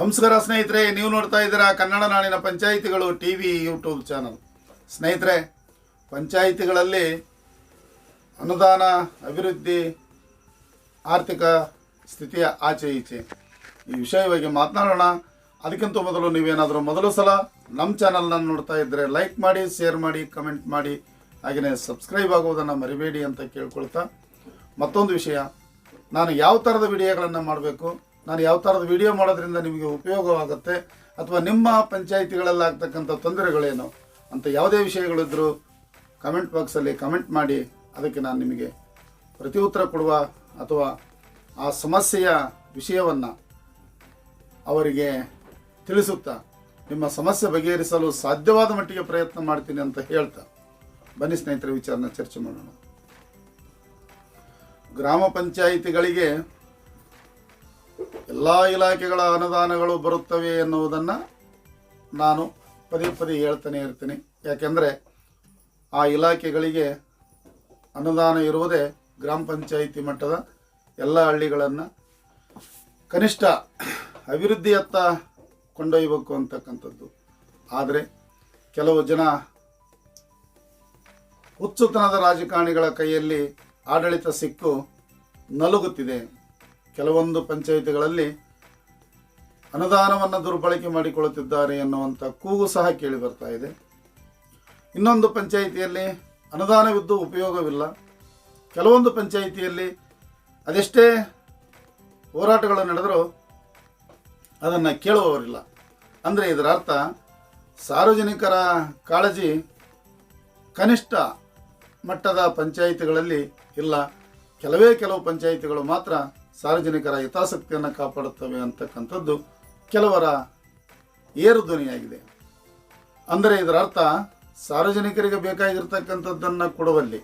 ನಮಸ್ಕಾರ ಸ್ನೇಹಿತರೆ, ನೀವು ನೋಡ್ತಾ ಇದ್ದೀರಾ ಕನ್ನಡ ನಾಡಿನ ಪಂಚಾಯಿತಿಗಳು ಟಿ ವಿ, ಯೂಟ್ಯೂಬ್ ಚಾನಲ್. ಸ್ನೇಹಿತರೆ, ಪಂಚಾಯಿತಿಗಳಲ್ಲಿ ಅನುದಾನ, ಅಭಿವೃದ್ಧಿ, ಆರ್ಥಿಕ ಸ್ಥಿತಿಯ ಆಚೆ ಈಚೆ. ಈ ವಿಷಯವಾಗಿ ಮಾತನಾಡೋಣ. ಅದಕ್ಕಿಂತ ಮೊದಲು ನೀವೇನಾದರೂ ಮೊದಲು ಸಲ ನಮ್ಮ ಚಾನಲ್ನ ನೋಡ್ತಾ ಇದ್ದರೆ ಲೈಕ್ ಮಾಡಿ, ಶೇರ್ ಮಾಡಿ, ಕಮೆಂಟ್ ಮಾಡಿ. ಹಾಗೆಯೇ ಸಬ್ಸ್ಕ್ರೈಬ್ ಆಗುವುದನ್ನು ಮರಿಬೇಡಿ ಅಂತ ಕೇಳ್ಕೊಳ್ತಾ ಮತ್ತೊಂದು ವಿಷಯ. ನಾನು ಯಾವ ಥರದ ವಿಡಿಯೋಗಳನ್ನು ಮಾಡಬೇಕು? ನಾನು ಯಾವ ಥರದ ವಿಡಿಯೋ ಮಾಡೋದ್ರಿಂದ ನಿಮಗೆ ಉಪಯೋಗವಾಗುತ್ತೆ ಅಥವಾ ನಿಮ್ಮ ಪಂಚಾಯಿತಿಗಳಲ್ಲಿ ಆಗ್ತಕ್ಕಂಥ ತೊಂದರೆಗಳೇನು ಅಂತ ಯಾವುದೇ ವಿಷಯಗಳಿದ್ದರೂ ಕಮೆಂಟ್ ಬಾಕ್ಸಲ್ಲಿ ಕಮೆಂಟ್ ಮಾಡಿ, ಅದಕ್ಕೆ ನಾನು ನಿಮಗೆ ಪ್ರತಿ ಉತ್ತರ ಕೊಡುವ ಅಥವಾ ಆ ಸಮಸ್ಯೆಯ ವಿಷಯವನ್ನು ಅವರಿಗೆ ತಿಳಿಸುತ್ತಾ, ನಿಮ್ಮ ಸಮಸ್ಯೆ ಬಗೆಹರಿಸಲು ಸಾಧ್ಯವಾದ ಮಟ್ಟಿಗೆ ಪ್ರಯತ್ನ ಮಾಡ್ತೀನಿ ಅಂತ ಹೇಳ್ತಾ, ಬನ್ನಿ ಸ್ನೇಹಿತರ ವಿಚಾರನ ಚರ್ಚೆ ಮಾಡೋಣ. ಗ್ರಾಮ ಪಂಚಾಯಿತಿಗಳಿಗೆ ಎಲ್ಲ ಇಲಾಖೆಗಳ ಅನುದಾನಗಳು ಬರುತ್ತವೆ ಎನ್ನುವುದನ್ನು ನಾನು ಪದೇ ಪದೇ ಹೇಳ್ತಾನೆ ಇರ್ತೀನಿ. ಯಾಕೆಂದರೆ ಆ ಇಲಾಖೆಗಳಿಗೆ ಅನುದಾನ ಇರುವುದೇ ಗ್ರಾಮ ಪಂಚಾಯಿತಿ ಮಟ್ಟದ ಎಲ್ಲ ಹಳ್ಳಿಗಳನ್ನು ಕನಿಷ್ಠ ಅಭಿವೃದ್ಧಿಯತ್ತ ಕೊಂಡೊಯ್ಯಬೇಕು ಅಂತಕ್ಕಂಥದ್ದು. ಆದರೆ ಕೆಲವು ಜನ ಹುಚ್ಚುತನದ ರಾಜಕಾರಣಿಗಳ ಕೈಯಲ್ಲಿ ಆಡಳಿತ ಸಿಕ್ಕು ನಲುಗುತ್ತಿದೆ. ಕೆಲವೊಂದು ಪಂಚಾಯಿತಿಗಳಲ್ಲಿ ಅನುದಾನವನ್ನು ದುರ್ಬಳಕೆ ಮಾಡಿಕೊಳ್ಳುತ್ತಿದ್ದಾರೆ ಎನ್ನುವಂಥ ಕೂಗು ಸಹ ಕೇಳಿ ಬರ್ತಾ ಇದೆ. ಇನ್ನೊಂದು ಪಂಚಾಯಿತಿಯಲ್ಲಿ ಅನುದಾನವಿದ್ದು ಉಪಯೋಗವಿಲ್ಲ. ಕೆಲವೊಂದು ಪಂಚಾಯಿತಿಯಲ್ಲಿ ಅದೆಷ್ಟೇ ಹೋರಾಟಗಳು ನಡೆದರೂ ಅದನ್ನು ಕೇಳುವವರಿಲ್ಲ. ಅಂದರೆ ಇದರ ಅರ್ಥ ಸಾರ್ವಜನಿಕರ ಕಾಳಜಿ ಕನಿಷ್ಠ ಮಟ್ಟದ ಪಂಚಾಯಿತಿಗಳಲ್ಲಿ ಇಲ್ಲ. ಕೆಲವೇ ಕೆಲವು ಪಂಚಾಯಿತಿಗಳು ಮಾತ್ರ ಸಾರ್ವಜನಿಕರ ಹಿತಾಸಕ್ತಿಯನ್ನು ಕಾಪಾಡುತ್ತವೆ ಅಂತಕ್ಕಂಥದ್ದು ಕೆಲವರ ಏರು ಧ್ವನಿಯಾಗಿದೆ. ಅಂದರೆ ಇದರ ಅರ್ಥ ಸಾರ್ವಜನಿಕರಿಗೆ ಬೇಕಾಗಿರ್ತಕ್ಕಂಥದ್ದನ್ನು ಕೊಡುವಲ್ಲಿ,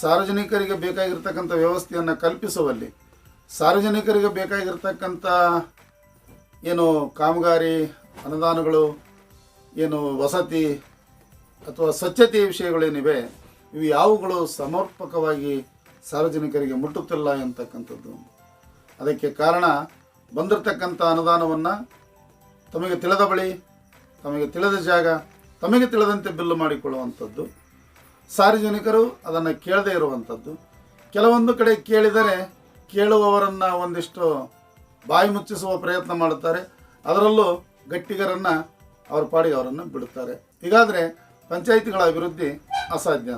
ಸಾರ್ವಜನಿಕರಿಗೆ ಬೇಕಾಗಿರ್ತಕ್ಕಂಥ ವ್ಯವಸ್ಥೆಯನ್ನು ಕಲ್ಪಿಸುವಲ್ಲಿ, ಸಾರ್ವಜನಿಕರಿಗೆ ಬೇಕಾಗಿರ್ತಕ್ಕಂಥ ಏನು ಕಾಮಗಾರಿ, ಅನುದಾನಗಳು, ಏನು ವಸತಿ ಅಥವಾ ಸ್ವಚ್ಛತೆಯ ವಿಷಯಗಳೇನಿವೆ, ಇವು ಯಾವುಗಳು ಸಮರ್ಪಕವಾಗಿ ಸಾರ್ವಜನಿಕರಿಗೆ ಮುಟ್ಟುತ್ತಿಲ್ಲ ಎಂತಕ್ಕಂಥದ್ದು ಅದಕ್ಕೆ ಕಾರಣ ಬಂದಿರತಕ್ಕಂಥ ಅನುದಾನವನ್ನು ತಮಗೆ ತಿಳಿದ ಬಳಿ, ತಮಗೆ ತಿಳಿದ ಜಾಗ, ತಮಗೆ ತಿಳಿದಂತೆ ಬಿಲ್ಲು ಮಾಡಿಕೊಳ್ಳುವಂಥದ್ದು. ಸಾರ್ವಜನಿಕರು ಅದನ್ನು ಕೇಳದೇ ಇರುವಂಥದ್ದು. ಕೆಲವೊಂದು ಕಡೆ ಕೇಳಿದರೆ ಕೇಳುವವರನ್ನು ಒಂದಿಷ್ಟು ಬಾಯಿ ಮುಚ್ಚಿಸುವ ಪ್ರಯತ್ನ ಮಾಡುತ್ತಾರೆ. ಅದರಲ್ಲೂ ಗಟ್ಟಿಗರನ್ನು ಅವರ ಪಾಡಿಗೆ ಅವರನ್ನು ಬಿಡುತ್ತಾರೆ. ಹೀಗಾದರೆ ಪಂಚಾಯಿತಿಗಳ ಅಭಿವೃದ್ಧಿ ಅಸಾಧ್ಯ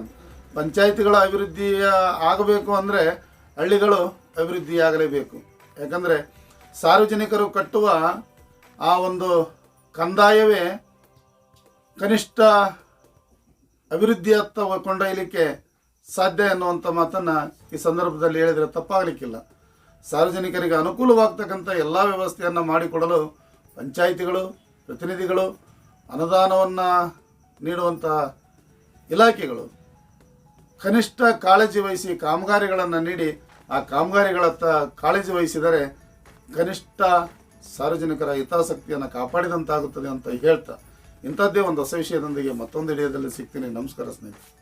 ಪಂಚಾಯಿತಿಗಳ ಅಭಿವೃದ್ಧಿಯ ಆಗಬೇಕು ಅಂದರೆ ಹಳ್ಳಿಗಳು ಅಭಿವೃದ್ಧಿಯಾಗಲೇಬೇಕು. ಯಾಕಂದರೆ ಸಾರ್ವಜನಿಕರು ಕಟ್ಟುವ ಆ ಒಂದು ಕಂದಾಯವೇ ಕನಿಷ್ಠ ಅಭಿವೃದ್ಧಿಯತ್ತ ಕೊಂಡೊಯ್ಯಲಿಕ್ಕೆ ಸಾಧ್ಯ ಎನ್ನುವಂಥ ಮಾತನ್ನು ಈ ಸಂದರ್ಭದಲ್ಲಿ ಹೇಳಿದರೆ ತಪ್ಪಾಗಲಿಕ್ಕಿಲ್ಲ. ಸಾರ್ವಜನಿಕರಿಗೆ ಅನುಕೂಲವಾಗ್ತಕ್ಕಂಥ ಎಲ್ಲ ವ್ಯವಸ್ಥೆಯನ್ನು ಮಾಡಿಕೊಡಲು ಪಂಚಾಯಿತಿಗಳು, ಪ್ರತಿನಿಧಿಗಳು ಅನುದಾನವನ್ನು ನೀಡುವಂಥ ಇಲಾಖೆಗಳು ಕನಿಷ್ಠ ಕಾಳಜಿ ವಹಿಸಿ ಕಾಮಗಾರಿಗಳನ್ನು ನೀಡಿ ಆ ಕಾಮಗಾರಿಗಳತ್ತ ಕಾಳಜಿ ವಹಿಸಿದರೆ ಕನಿಷ್ಠ ಸಾರ್ವಜನಿಕರ ಹಿತಾಸಕ್ತಿಯನ್ನು ಕಾಪಾಡಿದಂತಾಗುತ್ತದೆ ಅಂತ ಹೇಳ್ತಾ ಇಂಥದ್ದೇ ಒಂದು ಹೊಸ ವಿಷಯದೊಂದಿಗೆ ಮತ್ತೊಂದು ಹಿಡಿಯದಲ್ಲಿ ಸಿಗ್ತೀನಿ. ನಮಸ್ಕಾರ ಸ್ನೇಹಿತರೆ.